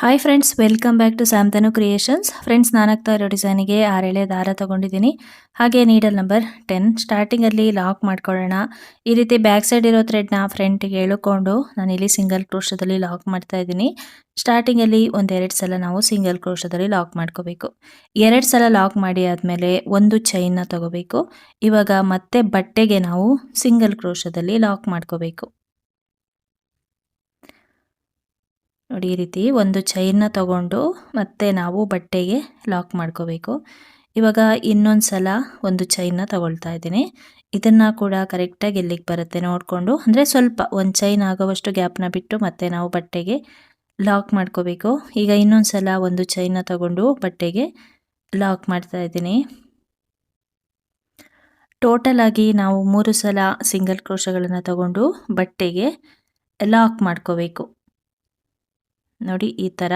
Hi friends welcome back to Samtanu creations friends ನಾನಾಗ್ತಾ ಇರೋ ಡಿಸೈನಿಗೆ ಆರೇಳೆ ದಾರ ತಗೊಂಡಿದ್ದೀನಿ. ಹಾಗೆ ನೀಡಲ್ ನಂಬರ್ ಟೆನ್ ಸ್ಟಾರ್ಟಿಂಗಲ್ಲಿ ಲಾಕ್ ಮಾಡ್ಕೊಳ್ಳೋಣ. ಈ ರೀತಿ ಬ್ಯಾಕ್ ಸೈಡ್ ಇರೋ ಥ್ರೆಡ್ನ ಫ್ರಂಟಿಗೆ ನಾನು ಇಲ್ಲಿ ಸಿಂಗಲ್ ಕ್ರೋಶದಲ್ಲಿ ಲಾಕ್ ಮಾಡ್ತಾ ಇದ್ದೀನಿ. ಸ್ಟಾರ್ಟಿಂಗಲ್ಲಿ ಒಂದೆರಡು ಸಲ ನಾವು ಸಿಂಗಲ್ ಕ್ರೋಶದಲ್ಲಿ ಲಾಕ್ ಮಾಡ್ಕೋಬೇಕು. ಎರಡು ಸಲ ಲಾಕ್ ಮಾಡಿ ಆದಮೇಲೆ ಒಂದು ಚೈನ್ನ ತಗೋಬೇಕು. ಇವಾಗ ಮತ್ತೆ ಬಟ್ಟೆಗೆ ನಾವು ಸಿಂಗಲ್ ಕ್ರೋಶದಲ್ಲಿ ಲಾಕ್ ಮಾಡ್ಕೋಬೇಕು. ನೋಡಿ, ಈ ರೀತಿ ಒಂದು ಚೈನ್ನ ತಗೊಂಡು ಮತ್ತೆ ನಾವು ಬಟ್ಟೆಗೆ ಲಾಕ್ ಮಾಡ್ಕೋಬೇಕು. ಇವಾಗ ಇನ್ನೊಂದು ಸಲ ಒಂದು ಚೈನ್ನ ತಗೊಳ್ತಾ ಇದ್ದೀನಿ. ಇದನ್ನು ಕೂಡ ಕರೆಕ್ಟಾಗಿ ಎಲ್ಲಿಗೆ ಬರುತ್ತೆ ನೋಡಿಕೊಂಡು, ಅಂದರೆ ಸ್ವಲ್ಪ ಒಂದು ಚೈನ್ ಆಗೋವಷ್ಟು ಗ್ಯಾಪ್ನ ಬಿಟ್ಟು ಮತ್ತೆ ನಾವು ಬಟ್ಟೆಗೆ ಲಾಕ್ ಮಾಡ್ಕೋಬೇಕು. ಈಗ ಇನ್ನೊಂದು ಸಲ ಒಂದು ಚೈನ್ನ ತಗೊಂಡು ಬಟ್ಟೆಗೆ ಲಾಕ್ ಮಾಡ್ತಾ ಇದ್ದೀನಿ. ಟೋಟಲ್ ಆಗಿ ನಾವು ಮೂರು ಸಲ ಸಿಂಗಲ್ ಕ್ರೋಶಗಳನ್ನು ತಗೊಂಡು ಬಟ್ಟೆಗೆ ಲಾಕ್ ಮಾಡ್ಕೋಬೇಕು. ನೋಡಿ ಈ ಥರ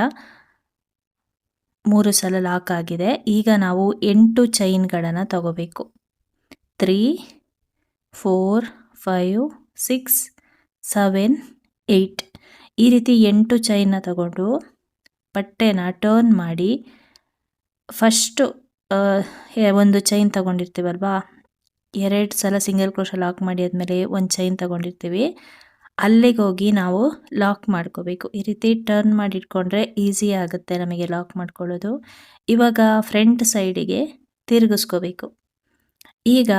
ಮೂರು ಸಲ ಲಾಕ್ ಆಗಿದೆ. ಈಗ ನಾವು ಎಂಟು ಚೈನ್ಗಳನ್ನು ತಗೋಬೇಕು. Three four five six seven eight ಈ ರೀತಿ ಎಂಟು ಚೈನ್ನ ತಗೊಂಡು ಬಟ್ಟೆನ ಟರ್ನ್ ಮಾಡಿ ಫಸ್ಟು ಒಂದು ಚೈನ್ ತಗೊಂಡಿರ್ತೀವಲ್ವಾ? ಎರಡು ಸಲ ಸಿಂಗಲ್ ಕ್ರೋಶ ಲಾಕ್ ಮಾಡಿ ಆದಮೇಲೆ ಒಂದು ಚೈನ್ ತಗೊಂಡಿರ್ತೀವಿ. ಅಲ್ಲಿಗೆ ಹೋಗಿ ನಾವು ಲಾಕ್ ಮಾಡ್ಕೋಬೇಕು. ಈ ರೀತಿ ಟರ್ನ್ ಮಾಡಿ ಇಟ್ಕೊಂಡ್ರೆ ಈಸಿ ಆಗುತ್ತೆ ನಮಗೆ ಲಾಕ್ ಮಾಡ್ಕೊಳ್ಳೋದು. ಇವಾಗ ಫ್ರಂಟ್ ಸೈಡಿಗೆ ತಿರುಗಿಸ್ಕೋಬೇಕು. ಈಗ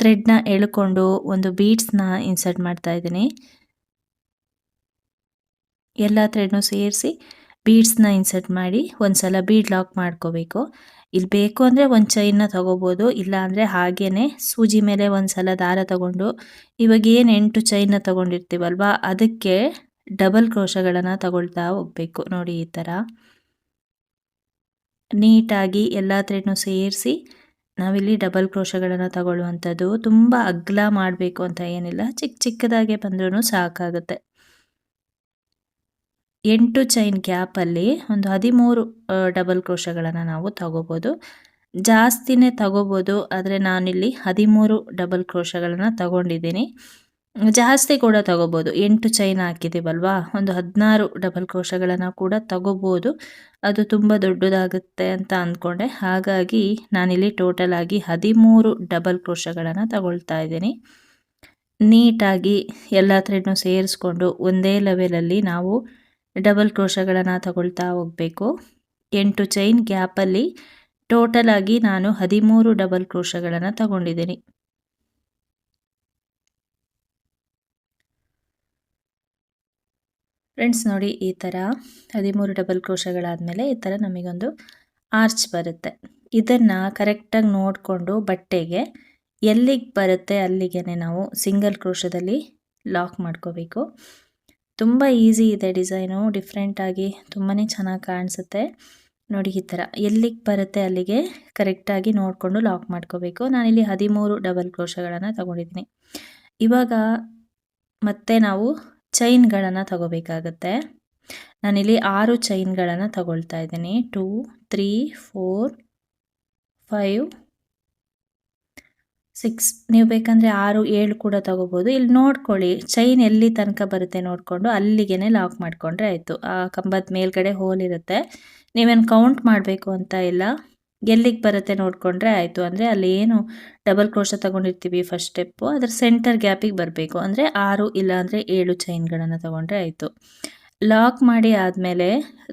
ಥ್ರೆಡ್ನ ಎಳ್ಕೊಂಡು ಒಂದು ಬೀಡ್ಸ್ನ ಇನ್ಸರ್ಟ್ ಮಾಡ್ತಾ ಇದ್ದೀನಿ. ಎಲ್ಲ ಥ್ರೆಡ್ನು ಸೇರಿಸಿ ಬೀಡ್ಸ್ನ ಇನ್ಸರ್ಟ್ ಮಾಡಿ ಒಂದು ಸಲ ಬೀಡ್ ಲಾಕ್ ಮಾಡ್ಕೋಬೇಕು. ಇಲ್ಲಿ ಬೇಕು ಅಂದರೆ ಒಂದು ಚೈನ್ನ ತಗೋಬೋದು, ಇಲ್ಲ ಅಂದರೆ ಹಾಗೇ ಸೂಜಿ ಮೇಲೆ ಒಂದು ಸಲ ದಾರ ತಗೊಂಡು, ಇವಾಗ ಏನು ಎಂಟು ಚೈನ್ನ ತಗೊಂಡಿರ್ತೀವಲ್ವ, ಅದಕ್ಕೆ ಡಬಲ್ ಕ್ರೋಶಗಳನ್ನು ತಗೊಳ್ತಾ ಹೋಗ್ಬೇಕು. ನೋಡಿ ಈ ಥರ ನೀಟಾಗಿ ಎಲ್ಲ ಥ್ರೆಡ್ನು ಸೇರಿಸಿ ನಾವಿಲ್ಲಿ ಡಬಲ್ ಕ್ರೋಶಗಳನ್ನು ತಗೊಳ್ಳುವಂಥದ್ದು. ತುಂಬ ಅಗ್ಲ ಮಾಡಬೇಕು ಅಂತ ಏನಿಲ್ಲ ಚಿಕ್ಕ ಚಿಕ್ಕದಾಗೆ ಬಂದ್ರೂ ಸಾಕಾಗುತ್ತೆ. ಎಂಟು ಚೈನ್ ಗ್ಯಾಪಲ್ಲಿ ಒಂದು ಹದಿಮೂರು ಡಬಲ್ ಕ್ರೋಶಗಳನ್ನು ನಾವು ತಗೋಬೋದು. ಜಾಸ್ತಿನೇ ತಗೋಬೋದು ಆದರೆ ನಾನಿಲ್ಲಿ ಹದಿಮೂರು ಡಬಲ್ ಕ್ರೋಶಗಳನ್ನು ತಗೊಂಡಿದ್ದೀನಿ. ಜಾಸ್ತಿ ಕೂಡ ತಗೋಬೋದು. ಎಂಟು ಚೈನ್ ಹಾಕಿದ್ದೀವಲ್ವಾ ಒಂದು ಹದಿನಾರು ಡಬಲ್ ಕ್ರೋಶಗಳನ್ನು ಕೂಡ ತಗೋಬೋದು. ಅದು ತುಂಬ ದೊಡ್ಡದಾಗುತ್ತೆ ಅಂತ ಅಂದ್ಕೊಂಡೆ. ಹಾಗಾಗಿ ನಾನಿಲ್ಲಿ ಟೋಟಲ್ ಆಗಿ ಹದಿಮೂರು ಡಬಲ್ ಕ್ರೋಶಗಳನ್ನು ತಗೊಳ್ತಾ ಇದ್ದೀನಿ. ನೀಟಾಗಿ ಎಲ್ಲ ಥ್ರೆಡ್ನು ಸೇರಿಸ್ಕೊಂಡು ಒಂದೇ ಲೆವೆಲಲ್ಲಿ ನಾವು ಡಬಲ್ ಕ್ರೋಶಗಳನ್ನು ತಗೊಳ್ತಾ ಹೋಗಬೇಕು. ಎಂಟು ಚೈನ್ ಗ್ಯಾಪಲ್ಲಿ ಟೋಟಲ್ ಆಗಿ ನಾನು ಹದಿಮೂರು ಡಬಲ್ ಕ್ರೋಶಗಳನ್ನು ತಗೊಂಡಿದ್ದೀನಿ. ಫ್ರೆಂಡ್ಸ್ ನೋಡಿ ಈ ಥರ ಹದಿಮೂರು ಡಬಲ್ ಕ್ರೋಶಗಳಾದಮೇಲೆ ಈ ಥರ ನಮಗೊಂದು ಆರ್ಚ್ ಬರುತ್ತೆ. ಇದನ್ನು ಕರೆಕ್ಟಾಗಿ ನೋಡಿಕೊಂಡು ಬಟ್ಟೆಗೆ ಎಲ್ಲಿಗೆ ಬರುತ್ತೆ ಅಲ್ಲಿಗೆ ನಾವು ಸಿಂಗಲ್ ಕ್ರೋಶದಲ್ಲಿ ಲಾಕ್ ಮಾಡ್ಕೋಬೇಕು. ತುಂಬ ಈಸಿ ಇದೆ ಡಿಸೈನು ಡಿಫ್ರೆಂಟಾಗಿ ತುಂಬಾ ಚೆನ್ನಾಗಿ ಕಾಣಿಸುತ್ತೆ. ನೋಡಿ ಈ ಥರ, ಎಲ್ಲಿಗೆ ಬರುತ್ತೆ ಅಲ್ಲಿಗೆ ಕರೆಕ್ಟಾಗಿ ನೋಡಿಕೊಂಡು ಲಾಕ್ ಮಾಡ್ಕೋಬೇಕು. ನಾನಿಲ್ಲಿ ಹದಿಮೂರು ಡಬಲ್ ಕ್ರೋಶಗಳನ್ನು ತಗೊಂಡಿದ್ದೀನಿ. ಇವಾಗ ಮತ್ತೆ ನಾವು ಚೈನ್ಗಳನ್ನು ತಗೋಬೇಕಾಗತ್ತೆ. ನಾನಿಲ್ಲಿ ಆರು ಚೈನ್ಗಳನ್ನು ತಗೊಳ್ತಾ ಇದ್ದೀನಿ. Two three four five six ನೀವು ಬೇಕಂದರೆ ಆರು, ಏಳು ಕೂಡ ತೊಗೋಬೋದು. ಇಲ್ಲಿ ನೋಡ್ಕೊಳ್ಳಿ ಚೈನ್ ಎಲ್ಲಿ ತನಕ ಬರುತ್ತೆ ನೋಡಿಕೊಂಡು ಅಲ್ಲಿಗೆ ಲಾಕ್ ಮಾಡಿಕೊಂಡ್ರೆ ಆಯಿತು. ಆ ಕಂಬದ ಮೇಲ್ಗಡೆ ಹೋಲ್ ಇರುತ್ತೆ. ನೀವೇನು ಕೌಂಟ್ ಮಾಡಬೇಕು ಅಂತ ಇಲ್ಲ. ಎಲ್ಲಿಗೆ ಬರುತ್ತೆ ನೋಡಿಕೊಂಡ್ರೆ ಆಯಿತು. ಅಂದರೆ ಅಲ್ಲಿ ಏನು ಡಬಲ್ ಕ್ರೋಶ ತಗೊಂಡಿರ್ತೀವಿ ಫಸ್ಟ್ ಸ್ಟೆಪ್ಪು ಅದರ ಸೆಂಟರ್ ಗ್ಯಾಪಿಗೆ ಬರಬೇಕು. ಅಂದರೆ ಆರು ಇಲ್ಲ ಅಂದರೆ ಏಳು ಚೈನ್ಗಳನ್ನು ತೊಗೊಂಡ್ರೆ ಆಯಿತು. ಲಾಕ್ ಮಾಡಿ ಆದಮೇಲೆ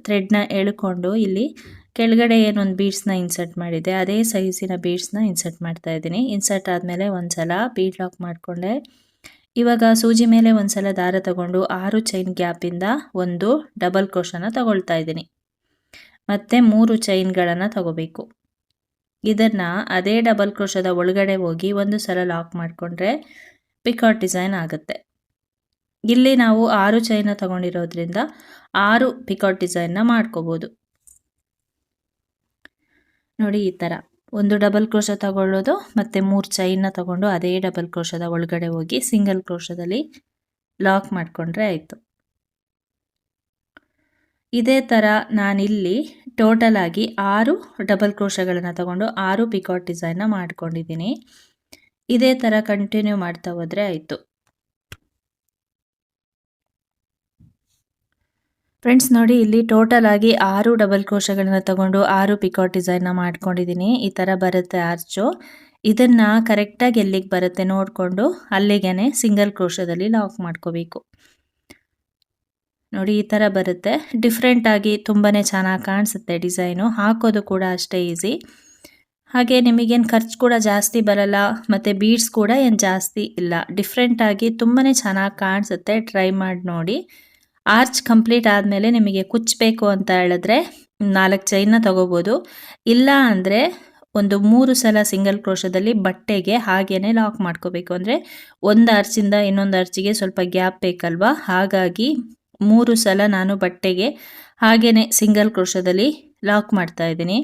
ಥ್ರೆಡ್ನ ಎಳ್ಕೊಂಡು ಇಲ್ಲಿ ಕೆಳಗಡೆ ಏನೊಂದು ಬೀಡ್ಸ್ನ ಇನ್ಸರ್ಟ್ ಮಾಡಿದೆ ಅದೇ ಸೈಜಿನ ಬೀಡ್ಸ್ನ ಇನ್ಸರ್ಟ್ ಮಾಡ್ತಾ ಇದ್ದೀನಿ. ಇನ್ಸರ್ಟ್ ಆದಮೇಲೆ ಒಂದು ಸಲ ಬೀಡ್ ಲಾಕ್ ಮಾಡಿಕೊಂಡೆ. ಇವಾಗ ಸೂಜಿ ಮೇಲೆ ಒಂದು ಸಲ ದಾರ ತಗೊಂಡು ಆರು ಚೈನ್ ಗ್ಯಾಪಿಂದ ಒಂದು ಡಬಲ್ ಕ್ರೋಶನ ತಗೊಳ್ತಾ ಇದ್ದೀನಿ. ಮತ್ತು ಮೂರು ಚೈನ್ಗಳನ್ನು ತಗೋಬೇಕು. ಇದನ್ನು ಅದೇ ಡಬಲ್ ಕ್ರೋಶದ ಒಳಗಡೆ ಹೋಗಿ ಒಂದು ಸಲ ಲಾಕ್ ಮಾಡಿಕೊಂಡ್ರೆ ಪಿಕಾಟ್ ಡಿಸೈನ್ ಆಗುತ್ತೆ. ಇಲ್ಲಿ ನಾವು ಆರು ಚೈನ ತಗೊಂಡಿರೋದ್ರಿಂದ ಆರು ಪಿಕಾಟ್ ಡಿಸೈನ್ನ ಮಾಡ್ಕೋಬೋದು. ನೋಡಿ ಈ ಥರ ಒಂದು ಡಬಲ್ ಕ್ರೋಶ ತಗೊಳ್ಳೋದು, ಮತ್ತು ಮೂರು ಚೈನ್ನ ತಗೊಂಡು ಅದೇ ಡಬಲ್ ಕ್ರೋಶದ ಒಳಗಡೆ ಹೋಗಿ ಸಿಂಗಲ್ ಕ್ರೋಶದಲ್ಲಿ ಲಾಕ್ ಮಾಡಿಕೊಂಡ್ರೆ ಆಯಿತು. ಇದೇ ಥರ ನಾನಿಲ್ಲಿ ಟೋಟಲ್ ಆಗಿ ಆರು ಡಬಲ್ ಕ್ರೋಶಗಳನ್ನು ತಗೊಂಡು ಆರು ಪಿಕಾಟ್ ಡಿಸೈನ್ನ ಮಾಡ್ಕೊಂಡಿದ್ದೀನಿ. ಇದೇ ಥರ ಕಂಟಿನ್ಯೂ ಮಾಡ್ತಾ ಹೋದರೆ ಆಯಿತು. ಫ್ರೆಂಡ್ಸ್ ನೋಡಿ, ಇಲ್ಲಿ ಟೋಟಲ್ ಆಗಿ ಆರು ಡಬಲ್ ಕೋಶಗಳನ್ನು ತಗೊಂಡು ಆರು ಪಿಕಾಟ್ ಡಿಸೈನ್ನ ಮಾಡ್ಕೊಂಡಿದ್ದೀನಿ ಈ ಥರ ಬರುತ್ತೆ ಆರ್ಚು ಇದನ್ನು ಕರೆಕ್ಟಾಗಿ ಎಲ್ಲಿಗೆ ಬರುತ್ತೆ ನೋಡಿಕೊಂಡು ಅಲ್ಲಿಗೆ ಸಿಂಗಲ್ ಕ್ರೋಶದಲ್ಲಿ ಲಾಕ್ ಮಾಡ್ಕೋಬೇಕು. ನೋಡಿ, ಈ ಥರ ಬರುತ್ತೆ. ಡಿಫ್ರೆಂಟಾಗಿ ತುಂಬಾ ಚೆನ್ನಾಗಿ ಕಾಣಿಸುತ್ತೆ ಡಿಸೈನು ಹಾಕೋದು ಕೂಡ ಅಷ್ಟೇ ಈಸಿ ಹಾಗೆ ನಿಮಗೇನು ಖರ್ಚು ಕೂಡ ಜಾಸ್ತಿ ಬರಲ್ಲ, ಮತ್ತು ಬೀಡ್ಸ್ ಕೂಡ ಏನು ಜಾಸ್ತಿ ಇಲ್ಲ. ಡಿಫ್ರೆಂಟಾಗಿ ತುಂಬಾ ಚೆನ್ನಾಗಿ ಕಾಣಿಸುತ್ತೆ. ಟ್ರೈ ಮಾಡಿ ನೋಡಿ. ಆರ್ಚ್ ಕಂಪ್ಲೀಟ್ ಆದಮೇಲೆ ನಿಮಗೆ ಕುಚ್ಚಬೇಕು ಅಂತ ಹೇಳಿದ್ರೆ ನಾಲ್ಕು ಚೈನ್ನ ತಗೋಬೋದು. ಇಲ್ಲ ಅಂದರೆ ಒಂದು ಮೂರು ಸಲ ಸಿಂಗಲ್ ಕ್ರೋಶದಲ್ಲಿ ಬಟ್ಟೆಗೆ ಹಾಗೇನೆ ಲಾಕ್ ಮಾಡ್ಕೋಬೇಕು. ಅಂದರೆ ಒಂದು ಅರ್ಚಿಂದ ಇನ್ನೊಂದು ಅರ್ಚಿಗೆ ಸ್ವಲ್ಪ ಗ್ಯಾಪ್ ಬೇಕಲ್ವಾ? ಹಾಗಾಗಿ ಮೂರು ಸಲ ನಾನು ಬಟ್ಟೆಗೆ ಹಾಗೇನೆ ಸಿಂಗಲ್ ಕ್ರೋಶದಲ್ಲಿ ಲಾಕ್ ಮಾಡ್ತಾ ಇದ್ದೀನಿ.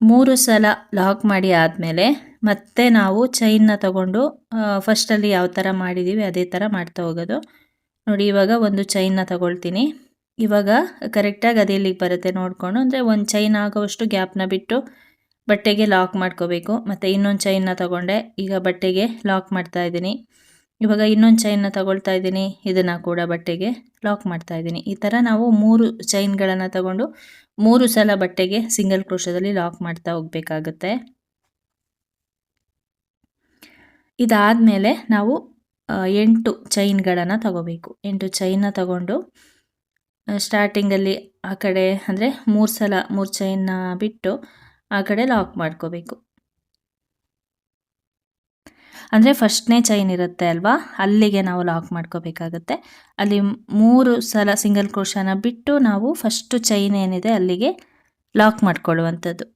ಮೂರು ಸಲ ಲಾಕ್ ಮಾಡಿ ಆದಮೇಲೆ ಮತ್ತೆ ನಾವು ಚೈನ್ನ ತಗೊಂಡು ಫಸ್ಟಲ್ಲಿ ಯಾವ ಥರ ಮಾಡಿದ್ದೀವಿ ಅದೇ ಥರ ಮಾಡ್ತಾ ಹೋಗೋದು. ನೋಡಿ, ಇವಾಗ ಒಂದು ಚೈನ್ನ ತಗೊಳ್ತೀನಿ. ಇವಾಗ ಕರೆಕ್ಟಾಗಿ ಅದೇ ಇಲ್ಲಿಗೆ ಬರುತ್ತೆ ನೋಡಿಕೊಂಡು. ಅಂದರೆ ಒಂದು ಚೈನ್ ಆಗೋವಷ್ಟು ಗ್ಯಾಪ್ನ ಬಿಟ್ಟು ಬಟ್ಟೆಗೆ ಲಾಕ್ ಮಾಡ್ಕೋಬೇಕು. ಮತ್ತು ಇನ್ನೊಂದು ಚೈನ್ನ ತಗೊಂಡೆ. ಈಗ ಬಟ್ಟೆಗೆ ಲಾಕ್ ಮಾಡ್ತಾ ಇದ್ದೀನಿ. ಇವಾಗ ಇನ್ನೊಂದು ಚೈನ್ನ ತಗೊಳ್ತಾ ಇದ್ದೀನಿ. ಇದನ್ನು ಕೂಡ ಬಟ್ಟೆಗೆ ಲಾಕ್ ಮಾಡ್ತಾ ಇದ್ದೀನಿ. ಈ ಥರ ನಾವು ಮೂರು ಚೈನ್ಗಳನ್ನು ತಗೊಂಡು ಮೂರು ಸಲ ಬಟ್ಟೆಗೆ ಸಿಂಗಲ್ ಕ್ರೋಶದಲ್ಲಿ ಲಾಕ್ ಮಾಡ್ತಾ ಹೋಗಬೇಕಾಗುತ್ತೆ. ಇದಾದಮೇಲೆ ನಾವು ಎಂಟು ಚೈನ್ಗಳನ್ನು ತಗೋಬೇಕು. ಎಂಟು ಚೈನ್ನ ತಗೊಂಡು ಸ್ಟಾರ್ಟಿಂಗಲ್ಲಿ ಆ ಕಡೆ ಅಂದರೆ ಮೂರು ಸಲ ಮೂರು ಚೈನ್ನ ಬಿಟ್ಟು ಆ ಕಡೆ ಲಾಕ್ ಮಾಡ್ಕೋಬೇಕು. ಅಂದರೆ ಫಸ್ಟ್ನೇ ಚೈನ್ ಇರುತ್ತೆ ಅಲ್ವಾ? ಅಲ್ಲಿಗೆ ನಾವು ಲಾಕ್ ಮಾಡ್ಕೋಬೇಕಾಗತ್ತೆ. ಅಲ್ಲಿ ಮೂರು ಸಲ ಸಿಂಗಲ್ ಕ್ರೋಶನ ಬಿಟ್ಟು ನಾವು ಫಸ್ಟು ಚೈನ್ ಏನಿದೆ ಅಲ್ಲಿಗೆ ಲಾಕ್ ಮಾಡ್ಕೊಳ್ಳುವಂಥದ್ದು.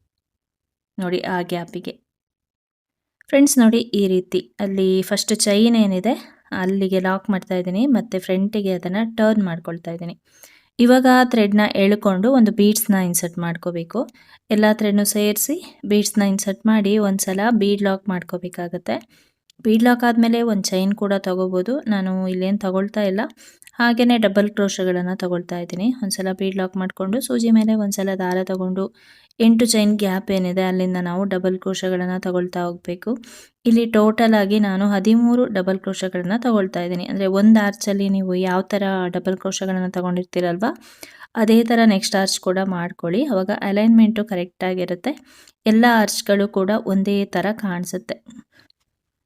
ನೋಡಿ ಆ ಗ್ಯಾಪಿಗೆ ಫ್ರೆಂಡ್ಸ್ ನೋಡಿ ಈ ರೀತಿ. ಅಲ್ಲಿ ಫಸ್ಟ್ ಚೈನ್ ಏನಿದೆ, ಅಲ್ಲಿಗೆ ಲಾಕ್ ಮಾಡ್ತಾ ಇದ್ದೀನಿ, ಮತ್ತು ಫ್ರಂಟಿಗೆ ಅದನ್ನು ಟರ್ನ್ ಮಾಡ್ಕೊಳ್ತಾ ಇದ್ದೀನಿ. ಇವಾಗ ಥ್ರೆಡ್ನ ಎಳ್ಕೊಂಡು ಒಂದು ಬೀಡ್ಸ್ನ ಇನ್ಸರ್ಟ್ ಮಾಡ್ಕೋಬೇಕು. ಎಲ್ಲ ಥ್ರೆಡ್ನು ಸೇರಿಸಿ ಬೀಡ್ಸ್ನ ಇನ್ಸರ್ಟ್ ಮಾಡಿ ಒಂದು ಸಲ ಬೀಡ್ ಲಾಕ್ ಮಾಡ್ಕೋಬೇಕಾಗತ್ತೆ. ಬೀಡ್ ಲಾಕ್ ಆದಮೇಲೆ ಒಂದು ಚೈನ್ ಕೂಡ ತೊಗೋಬೋದು. ನಾನು ಇಲ್ಲೇನು ತಗೊಳ್ತಾ ಇಲ್ಲ. ಹಾಗೆಯೇ ಡಬಲ್ ಕ್ರೋಶಗಳನ್ನು ತಗೊಳ್ತಾ ಇದ್ದೀನಿ. ಒಂದ್ಸಲ ಬೀಡ್ ಲಾಕ್ ಮಾಡಿಕೊಂಡು ಸೂಜಿ ಮೇಲೆ ಒಂದ್ಸಲ ದಾರ ತಗೊಂಡು ಎಂಟು ಚೈನ್ ಗ್ಯಾಪ್ ಏನಿದೆ ಅಲ್ಲಿಂದ ನಾವು ಡಬಲ್ ಕ್ರೋಶಗಳನ್ನು ತಗೊಳ್ತಾ ಹೋಗಬೇಕು. ಇಲ್ಲಿ ಟೋಟಲ್ ಆಗಿ ನಾನು ಹದಿಮೂರು ಡಬಲ್ ಕ್ರೋಶಗಳನ್ನು ತಗೊಳ್ತಾ ಇದ್ದೀನಿ. ಅಂದರೆ ಒಂದು ಆರ್ಚಲ್ಲಿ ನೀವು ಯಾವ ಥರ ಡಬಲ್ ಕ್ರೋಶಗಳನ್ನು ತಗೊಂಡಿರ್ತೀರಲ್ವ, ಅದೇ ಥರ ನೆಕ್ಸ್ಟ್ ಆರ್ಚ್ ಕೂಡ ಮಾಡ್ಕೊಳ್ಳಿ. ಅವಾಗ ಅಲೈನ್ಮೆಂಟು ಕರೆಕ್ಟಾಗಿರುತ್ತೆ ಎಲ್ಲ ಆರ್ಚ್ಗಳು ಕೂಡ ಒಂದೇ ಥರ ಕಾಣಿಸುತ್ತೆ.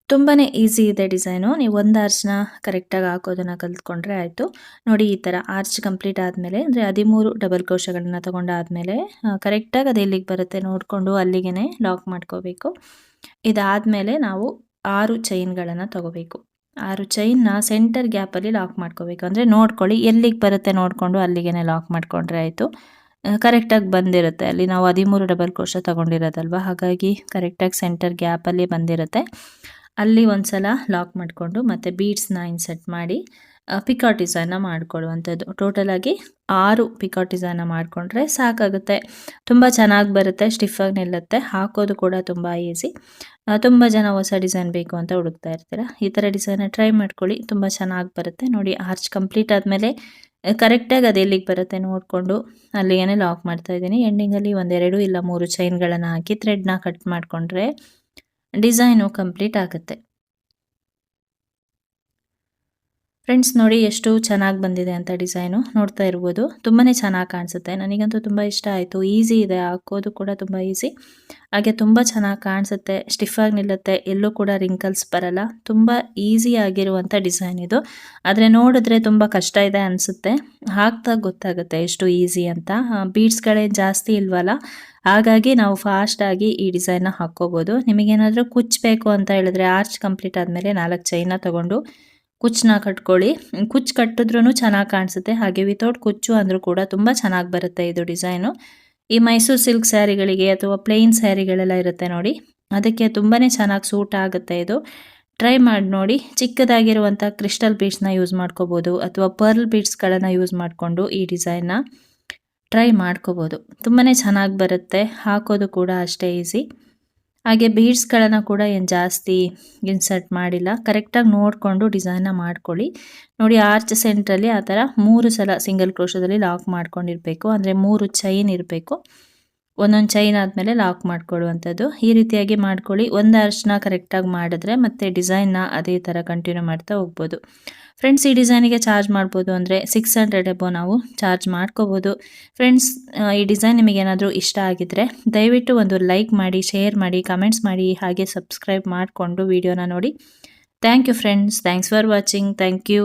ತುಂಬಾ ಈಸಿ ಇದೆ ಡಿಸೈನು. ನೀವು ಒಂದು ಆರ್ಚ್ನ ಕರೆಕ್ಟಾಗಿ ಹಾಕೋದನ್ನು ಕಲ್ತ್ಕೊಂಡ್ರೆ ಆಯಿತು. ನೋಡಿ ಈ ಥರ ಆರ್ಚ್ ಕಂಪ್ಲೀಟ್ ಆದಮೇಲೆ, ಅಂದರೆ ಹದಿಮೂರು ಡಬಲ್ ಕೋಶಗಳನ್ನು ತೊಗೊಂಡಾದಮೇಲೆ ಕರೆಕ್ಟಾಗಿ ಅದು ಎಲ್ಲಿಗೆ ಬರುತ್ತೆ ನೋಡಿಕೊಂಡು ಅಲ್ಲಿಗೆ ಲಾಕ್ ಮಾಡ್ಕೋಬೇಕು. ಇದಾದಮೇಲೆ ನಾವು ಆರು ಚೈನ್ಗಳನ್ನು ತೊಗೋಬೇಕು. ಆರು ಚೈನ್ನ ಸೆಂಟರ್ ಗ್ಯಾಪಲ್ಲಿ ಲಾಕ್ ಮಾಡ್ಕೋಬೇಕು. ಅಂದರೆ ನೋಡ್ಕೊಳ್ಳಿ ಎಲ್ಲಿಗೆ ಬರುತ್ತೆ ನೋಡಿಕೊಂಡು ಅಲ್ಲಿಗೆ ಲಾಕ್ ಮಾಡಿಕೊಂಡ್ರೆ ಆಯಿತು. ಕರೆಕ್ಟಾಗಿ ಬಂದಿರುತ್ತೆ. ಅಲ್ಲಿ ನಾವು ಹದಿಮೂರು ಡಬಲ್ ಕೋಶ ತೊಗೊಂಡಿರೋದಲ್ವ? ಹಾಗಾಗಿ ಕರೆಕ್ಟಾಗಿ ಸೆಂಟರ್ ಗ್ಯಾಪಲ್ಲಿ ಬಂದಿರುತ್ತೆ. ಅಲ್ಲಿ ಒಂದು ಸಲ ಲಾಕ್ ಮಾಡಿಕೊಂಡು ಮತ್ತು ಬೀಡ್ಸ್ನ ಇನ್ಸೆಟ್ ಮಾಡಿ ಪಿಕಾಟ್ ಡಿಸೈನ್ನ ಮಾಡಿಕೊಡುವಂಥದ್ದು. ಟೋಟಲಾಗಿ ಆರು ಪಿಕಾಟ್ ಡಿಸೈನ್ನ ಮಾಡಿಕೊಂಡ್ರೆ ಸಾಕಾಗುತ್ತೆ. ತುಂಬ ಚೆನ್ನಾಗಿ ಬರುತ್ತೆ ಸ್ಟಿಫಾಗಿ ನಿಲ್ಲುತ್ತೆ. ಹಾಕೋದು ಕೂಡ ತುಂಬ ಈಸಿ ತುಂಬ ಜನ ಹೊಸ ಡಿಸೈನ್ ಬೇಕು ಅಂತ ಹುಡುಕ್ತಾ ಇರ್ತೀರ? ಈ ಥರ ಡಿಸೈನ್ನ ಟ್ರೈ ಮಾಡ್ಕೊಳ್ಳಿ, ತುಂಬ ಚೆನ್ನಾಗಿ ಬರುತ್ತೆ. ನೋಡಿ ಆರ್ಚ್ ಕಂಪ್ಲೀಟ್ ಆದಮೇಲೆ ಕರೆಕ್ಟಾಗಿ ಅದು ಎಲ್ಲಿಗೆ ಬರುತ್ತೆ ನೋಡಿಕೊಂಡು ಅಲ್ಲಿಗೇ ಲಾಕ್ ಮಾಡ್ತಾ ಇದ್ದೀನಿ. ಎಂಡಿಂಗಲ್ಲಿ ಒಂದೆರಡು ಇಲ್ಲ ಮೂರು ಚೈನ್ಗಳನ್ನು ಹಾಕಿ ಥ್ರೆಡ್ನ ಕಟ್ ಮಾಡಿಕೊಂಡ್ರೆ ಡಿಸೈನು ಕಂಪ್ಲೀಟ್ ಆಗುತ್ತೆ. ಫ್ರೆಂಡ್ಸ್ ನೋಡಿ ಎಷ್ಟು ಚೆನ್ನಾಗಿ ಬಂದಿದೆ ಅಂತ ಡಿಸೈನು ನೋಡ್ತಾ ಇರ್ಬೋದು. ತುಂಬಾ ಚೆನ್ನಾಗಿ ಕಾಣಿಸುತ್ತೆ. ನನಗಂತೂ ತುಂಬ ಇಷ್ಟ ಆಯಿತು. ಈಸಿ ಇದೆ. ಹಾಕೋದು ಕೂಡ ತುಂಬ ಈಸಿ ಹಾಗೆ ತುಂಬ ಚೆನ್ನಾಗಿ ಕಾಣಿಸುತ್ತೆ. ಸ್ಟಿಫಾಗಿ ನಿಲ್ಲುತ್ತೆ. ಎಲ್ಲೂ ಕೂಡ ರಿಂಕಲ್ಸ್ ಬರಲ್ಲ. ತುಂಬ ಈಸಿ ಆಗಿರುವಂಥ ಡಿಸೈನ್ ಇದು. ಆದರೆ ನೋಡಿದ್ರೆ ತುಂಬ ಕಷ್ಟ ಇದೆ ಅನಿಸುತ್ತೆ. ಹಾಕ್ತಾ ಗೊತ್ತಾಗುತ್ತೆ ಎಷ್ಟು ಈಸಿ ಅಂತ. ಬೀಡ್ಸ್ಗಳೇನು ಜಾಸ್ತಿ ಇಲ್ವಲ್ಲ? ಹಾಗಾಗಿ ನಾವು ಫಾಸ್ಟಾಗಿ ಈ ಡಿಸೈನ್ನ ಹಾಕ್ಕೋಬೋದು. ನಿಮಗೇನಾದರೂ ಕುಚ್ಚಬೇಕು ಅಂತ ಹೇಳಿದ್ರೆ ಆರ್ಚ್ ಕಂಪ್ಲೀಟ್ ಆದಮೇಲೆ ನಾಲ್ಕು ಚೈನ ತೊಗೊಂಡು ಕುಚ್ಚನ್ನ ಕಟ್ಕೊಳ್ಳಿ. ಕುಚ್ಚು ಕಟ್ಟಿದ್ರೂ ಚೆನ್ನಾಗಿ ಕಾಣಿಸುತ್ತೆ. ಹಾಗೆ ವಿತೌಟ್ ಕುಚ್ಚು ಅಂದರೂ ಕೂಡ ತುಂಬ ಚೆನ್ನಾಗಿ ಬರುತ್ತೆ ಇದು ಡಿಸೈನು ಈ ಮೈಸೂರು ಸಿಲ್ಕ್ ಸ್ಯಾರಿಗಳಿಗೆ ಅಥವಾ ಪ್ಲೇನ್ ಸ್ಯಾರಿಗಳೆಲ್ಲ ಇರುತ್ತೆ ನೋಡಿ. ಅದಕ್ಕೆ ತುಂಬಾ ಚೆನ್ನಾಗಿ ಸೂಟ್ ಆಗುತ್ತೆ ಇದು. ಟ್ರೈ ಮಾಡಿ ನೋಡಿ. ಚಿಕ್ಕದಾಗಿರುವಂಥ ಕ್ರಿಸ್ಟಲ್ ಬೀಡ್ಸ್ನ ಯೂಸ್ ಮಾಡ್ಕೋಬೋದು ಅಥವಾ ಪರ್ಲ್ ಬೀಡ್ಸ್ಗಳನ್ನು ಯೂಸ್ ಮಾಡಿಕೊಂಡು ಈ ಡಿಸೈನ್ನ ಟ್ರೈ ಮಾಡ್ಕೋಬೋದು. ತುಂಬಾ ಚೆನ್ನಾಗಿ ಬರುತ್ತೆ. ಹಾಕೋದು ಕೂಡ ಅಷ್ಟೇ ಈಸಿ ಹಾಗೆ ಬೀಡ್ಸ್ಗಳನ್ನು ಕೂಡ ಏನು ಜಾಸ್ತಿ ಇನ್ಸರ್ಟ್ ಮಾಡಿಲ್ಲ. ಕರೆಕ್ಟಾಗಿ ನೋಡಿಕೊಂಡು ಡಿಸೈನ್ನ ಮಾಡ್ಕೊಳ್ಳಿ. ನೋಡಿ ಆರ್ಚ್ ಸೆಂಟ್ರಲ್ಲಿ ಆ ಥರ ಮೂರು ಸಲ ಸಿಂಗಲ್ ಕ್ರೋಶದಲ್ಲಿ ಲಾಕ್ ಮಾಡ್ಕೊಂಡಿರಬೇಕು. ಅಂದರೆ ಮೂರು ಚೈನ್ ಇರಬೇಕು. ಒಂದೊಂದು ಚೈನ್ ಆದಮೇಲೆ ಲಾಕ್ ಮಾಡ್ಕೊಳ್ಳುವಂಥದ್ದು ಈ ರೀತಿಯಾಗಿ ಮಾಡ್ಕೊಳ್ಳಿ. ಒಂದು ಅರ್ಶನ ಕರೆಕ್ಟಾಗಿ ಮಾಡಿದ್ರೆ ಮತ್ತೆ ಡಿಸೈನ್ನ ಅದೇ ಥರ ಕಂಟಿನ್ಯೂ ಮಾಡ್ತಾ ಹೋಗ್ಬೋದು. ಫ್ರೆಂಡ್ಸ್ ಈ ಡಿಸೈನಿಗೆ ಚಾರ್ಜ್ ಮಾಡ್ಬೋದು ಅಂದರೆ ಸಿಕ್ಸ್ ಹಂಡ್ರೆಡ್ ಎಬೋ ನಾವು ಚಾರ್ಜ್ ಮಾಡ್ಕೋಬೋದು. ಫ್ರೆಂಡ್ಸ್ ಈ ಡಿಸೈನ್ ನಿಮಗೇನಾದರೂ ಇಷ್ಟ ಆಗಿದ್ದರೆ ದಯವಿಟ್ಟು ಒಂದು ಲೈಕ್ ಮಾಡಿ ಶೇರ್ ಮಾಡಿ ಕಮೆಂಟ್ಸ್ ಮಾಡಿ, ಹಾಗೆ ಸಬ್ಸ್ಕ್ರೈಬ್ ಮಾಡಿಕೊಂಡು ವಿಡಿಯೋನ ನೋಡಿ. Thank you friends thanks for watching thank you